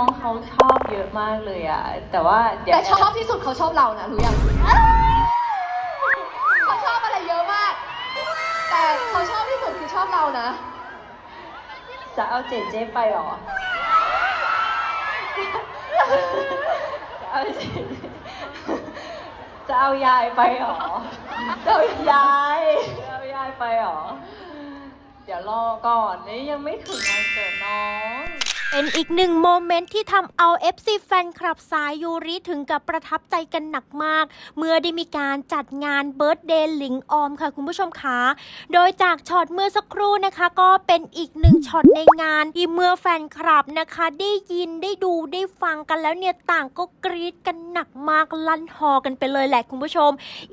น้องเขาชอบเยอะมากเลยอะแต่ว่าเดี๋ยวแต่ชอบที่สุดเขาชอบเรานะรู้ยังเขาชอบอะไรเยอะมาก แต่เขาชอบที่สุดคือชอบเรานะ จะเอาเจเจไปเหรอจะเอาเจเจจะเอายายไปเหรอจะเอายายจะเอายายไปเหรอ เดี๋ยวรอก่อนนี่ยังไม่ถึงวันเกิดน้อง เป็นอีกหนึ่งโมเมนต์ที่ทำเอา FC แฟนคลับสายยูริถึงกับประทับใจกันหนักมาก เมื่อได้มีการจัดงานเบิร์ d เดย์หลิงออมค่ะคุณผู้ชมคะโดยจากช็อตเมื่อสักครู่นะคะ ก็เป็นอีกหนึ่งช็อตในงานที่เมื่อแฟนคลับนะคะ ได้ยินได้ดูได้ฟังกันแล้วเนี่ยต่างก็กรี๊ดกันหนักมากลั่นฮอกันไปเลยแหละคุณผู้ชม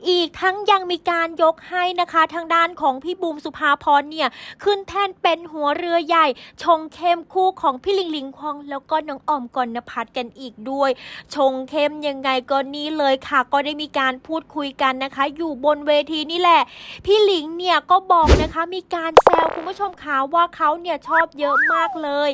อีกทั้งยังมีการยกให้นะคะ ทางด้านของพี่บูมสุภาพรเนี่ยขึ้นแท่นเป็นหัวเรือใหญ่ ชงเข้มคู่ของพี่ลิงลิงควองแล้วก็น้องออมกรณพัฒน์กันอีกด้วย ชงเข้มยังไงก็นี่เลยค่ะ ก็ได้มีการพูดคุยกันนะคะ อยู่บนเวทีนี่แหละ พี่หลิงเนี่ยก็บอกนะคะมีการแซวคุณผู้ชมค่ะว่าเขาเนี่ยชอบเยอะมากเลย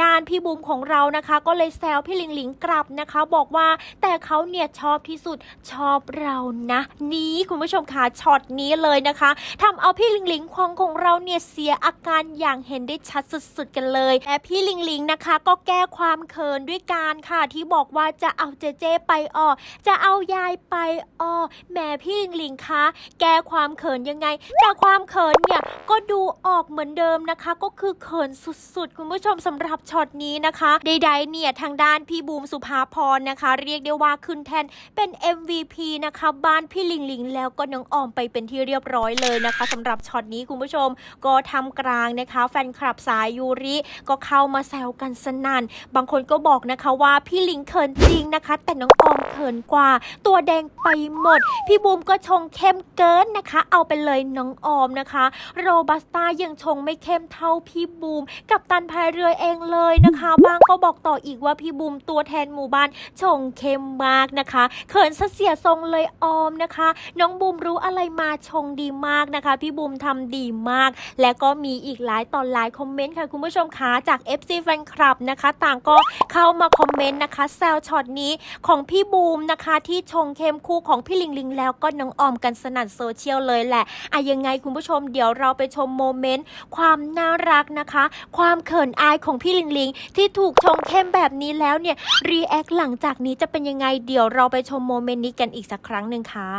ด้านพี่บูมของเรานะคะ ก็เลยแซวพี่หลิงหลิงกลับนะคะ บอกว่าแต่เขาเนี่ยชอบที่สุดชอบเรานะ นี้คุณผู้ชมค่ะช็อตนี้เลยนะคะทำเอาพี่หลิงหลิงควงของเราเนี่ยเสียอาการอย่างเห็นได้ชัดสุดๆกันเลยและพี่หลิงหลิงนะคะ ก็แก้ความเขินด้วยการค่ะที่บอกว่าจะเอาเจเจไปออจะเอายายไปออแหมพี่ลิงลิงคะแก้ความเขินยังไงจากความเขินเนี่ยก็ดูออกเหมือนเดิมนะคะ ก็คือเขินสุดๆ คุณผู้ชมสำหรับช็อตนี้นะคะใดๆเนี่ยทางด้านพี่บูมสุภาพรนะคะ เรียกได้ว่าขึ้นแทนเป็น MVP นะคะบ้านพี่ลิงลิงแล้วก็น้องออมไปเป็นที่เรียบร้อยเลยนะคะสำหรับช็อตนี้คุณผู้ชม ก็ทำกลางนะคะ แฟนคลับสายยูริก็เข้ามาแซวกันสนั่น บางคนก็บอกนะคะว่าพี่ลิงเขินจริงนะคะ แต่น้องออมเขินกว่า ตัวแดงไปหมด พี่บูมก็ชงเข้มเกินนะคะ เอาไปเลยน้องออมนะคะ โรบัสต้ายังชงไม่เข้มเท่าพี่บูม กับตันพายเรือเองเลยนะคะ บางก็บอกต่ออีกว่าพี่บูมตัวแทนหมู่บ้านชงเข้มมากนะคะเขินเสียทรงเลยออมนะคะ น้องบูมรู้อะไรมาชงดีมากนะคะ พี่บูมทำดีมาก และก็มีอีกหลายตอนหลายคอมเมนต์ค่ะคุณผู้ชมคะจาก FC แฟนคลับนะคะ ต่างก็เข้ามาคอมเมนต์นะคะแซวช็อตนี้ของพี่บูมนะคะ ที่ชงเข้มคู่ของพี่ลิงลิงแล้วก็น้องออมกันสนั่นโซเชียลเลยแหละอะยังไงคุณผู้ชมเดี๋ยวเราไปชมโมเมนต์ความน่ารักนะคะ ความเขินอายของพี่ลิงลิงที่ถูกชงเข้มแบบนี้แล้วเนี่ยรีแอคหลังจากนี้จะเป็นยังไงเดี๋ยวเราไปชมโมเมนต์นี้กันอีกสักครั้งหนึ่งค่ะ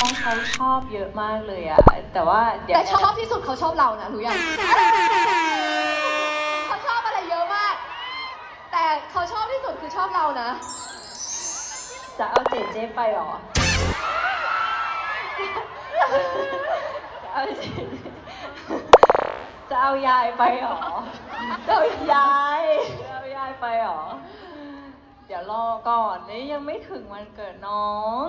น้องเขาชอบเยอะมากเลยอะแต่ว่าเดี๋ยวแต่ชอบที่สุดเขาชอบเรานะรู้ยังเขาชอบอะไรเยอะมาก แต่ เขาชอบที่สุดคือชอบเรานะ จะเอาเจเจไปเหรอ จะเอาเจเจจะเอายายไปเหรอจะเอายายจะเอายายไปเหรอ เดี๋ยวรอก่อนนี่ยังไม่ถึงวันเกิดน้อง